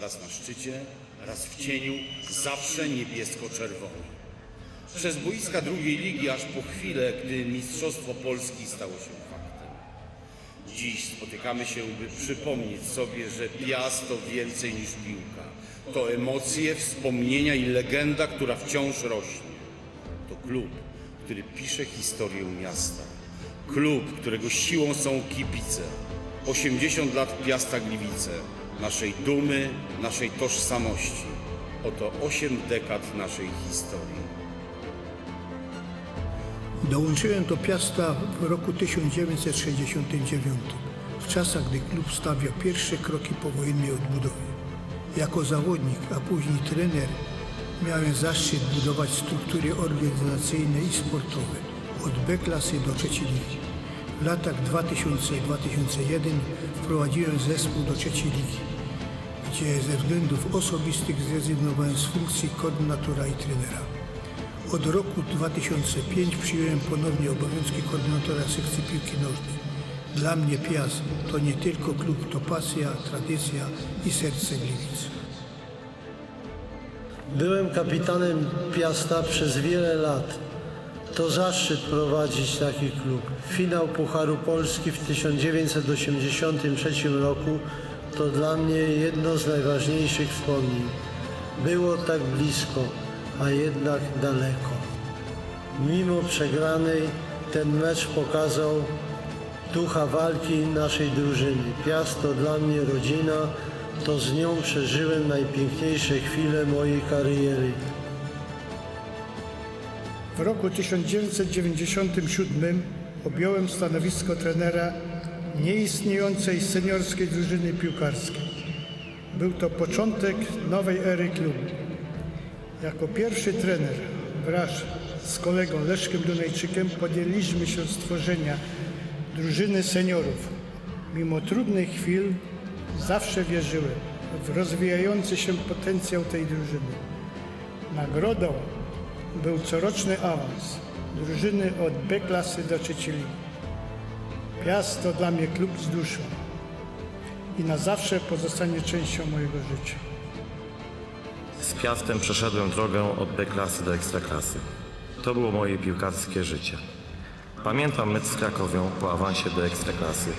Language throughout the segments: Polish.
Raz na szczycie, raz w cieniu, zawsze niebiesko-czerwony. Przez boiska drugiej ligi aż po chwilę, gdy Mistrzostwo Polski stało się faktem. Dziś spotykamy się, by przypomnieć sobie, że Piast to więcej niż piłka. To emocje, wspomnienia i legenda, która wciąż rośnie. To klub, który pisze historię miasta. Klub, którego siłą są kibice. 80 lat Piasta Gliwice, naszej dumy, naszej tożsamości. Oto 8 dekad naszej historii. Dołączyłem do Piasta w roku 1969, w czasach, gdy klub stawiał pierwsze kroki powojennej odbudowy. Jako zawodnik, a później trener, miałem zaszczyt budować struktury organizacyjne i sportowe, od B klasy do trzeciej ligi. W latach 2000-2001 wprowadziłem zespół do trzeciej ligi, gdzie ze względów osobistych zrezygnowałem z funkcji koordynatora i trenera. Od roku 2005 przyjąłem ponownie obowiązki koordynatora sekcji piłki nożnej. Dla mnie Piast to nie tylko klub, to pasja, tradycja i serce Gliwic. Byłem kapitanem Piasta przez wiele lat. To zaszczyt prowadzić taki klub. Finał Pucharu Polski w 1983 roku to dla mnie jedno z najważniejszych wspomnień. Było tak blisko, a jednak daleko. Mimo przegranej ten mecz pokazał ducha walki naszej drużyny. Piast to dla mnie rodzina, to z nią przeżyłem najpiękniejsze chwile mojej kariery. W roku 1997 objąłem stanowisko trenera nieistniejącej seniorskiej drużyny piłkarskiej. Był to początek nowej ery klubu. Jako pierwszy trener wraz z kolegą Leszkiem Dunajczykiem podjęliśmy się stworzenia drużyny seniorów. Mimo trudnych chwil zawsze wierzyłem w rozwijający się potencjał tej drużyny. Nagrodą był coroczny awans drużyny od B klasy do trzeciej. Piast to dla mnie klub z duszą i na zawsze pozostanie częścią mojego życia. Z Piastem przeszedłem drogę od B klasy do Ekstraklasy. To było moje piłkarskie życie. Pamiętam mecz z Krakowią po awansie do Ekstraklasy.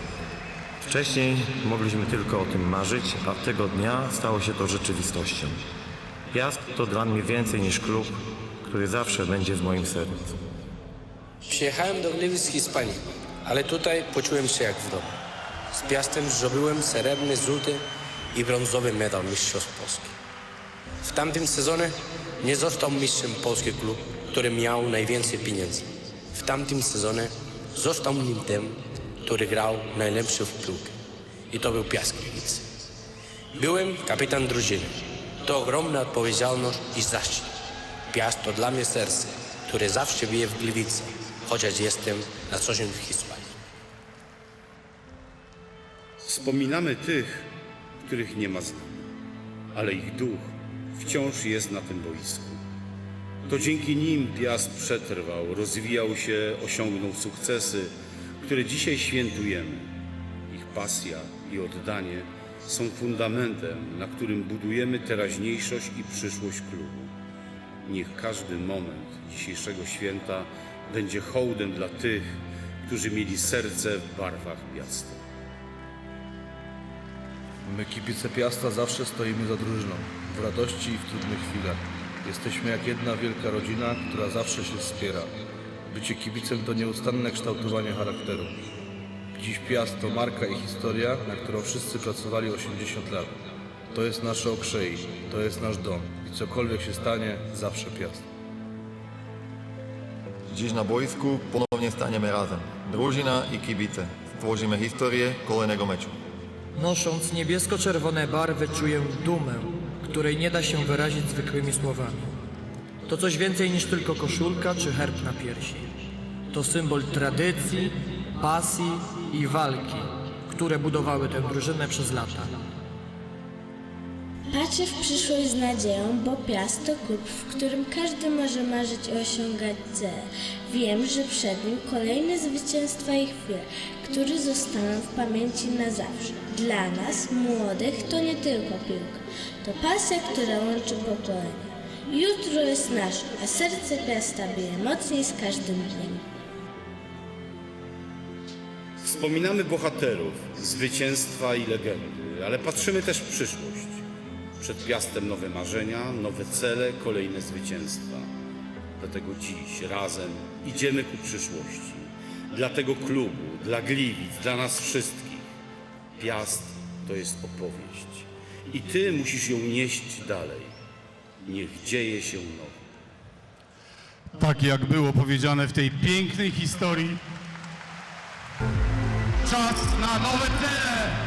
Wcześniej mogliśmy tylko o tym marzyć, a tego dnia stało się to rzeczywistością. Piast to dla mnie więcej niż klub, który zawsze będzie w moim sercu. Przyjechałem do Gliwic z Hiszpanii, ale tutaj poczułem się jak w domu. Z Piastem zdobyłem srebrny, złoty i brązowy medal Mistrzostw Polski. W tamtym sezonie nie został mistrzem polski klub, który miał najwięcej pieniędzy. W tamtym sezonie został nim tym, który grał najlepszy w piłkę. I to był Piast Gliwice. Byłem kapitan drużyny. To ogromna odpowiedzialność i zaszczyt. Piast to dla mnie serce, które zawsze bije w Gliwice, chociaż jestem na co dzień w Hiszpanii. Wspominamy tych, których nie ma z nami, ale ich duch wciąż jest na tym boisku. To dzięki nim Piast przetrwał, rozwijał się, osiągnął sukcesy, które dzisiaj świętujemy. Ich pasja i oddanie są fundamentem, na którym budujemy teraźniejszość i przyszłość klubu. Niech każdy moment dzisiejszego święta będzie hołdem dla tych, którzy mieli serce w barwach Piasta. My kibice Piasta zawsze stoimy za drużyną, w radości i w trudnych chwilach. Jesteśmy jak jedna wielka rodzina, która zawsze się wspiera. Bycie kibicem to nieustanne kształtowanie charakteru. Dziś Piast to marka i historia, na którą wszyscy pracowali 80 lat. To jest nasze okrzei, to jest nasz dom i cokolwiek się stanie, zawsze Piast. Dziś na boisku ponownie staniemy razem. Drużyna i kibice. Stworzymy historię kolejnego meczu. Nosząc niebiesko-czerwone barwy czuję dumę, której nie da się wyrazić zwykłymi słowami. to coś więcej niż tylko koszulka czy herb na piersi. To symbol tradycji, pasji i walki, które budowały tę drużynę przez lata. Patrzę w przyszłość z nadzieją, bo Piast to klub, w którym każdy może marzyć i osiągać cele. Wiem, że przed nim kolejne zwycięstwa i chwile, które zostaną w pamięci na zawsze. Dla nas, młodych, to nie tylko piłka. To pasja, która łączy pokolenia. Jutro jest nasze, a serce Piasta bije mocniej z każdym dniem. Wspominamy bohaterów, zwycięstwa i legendy, ale patrzymy też w przyszłość. Przed Piastem nowe marzenia, nowe cele, kolejne zwycięstwa. Dlatego dziś razem idziemy ku przyszłości. Dla tego klubu, dla Gliwic, dla nas wszystkich. Piast to jest opowieść. I ty musisz ją nieść dalej. Niech dzieje się nowo. Tak jak było powiedziane w tej pięknej historii. Czas na nowe cele!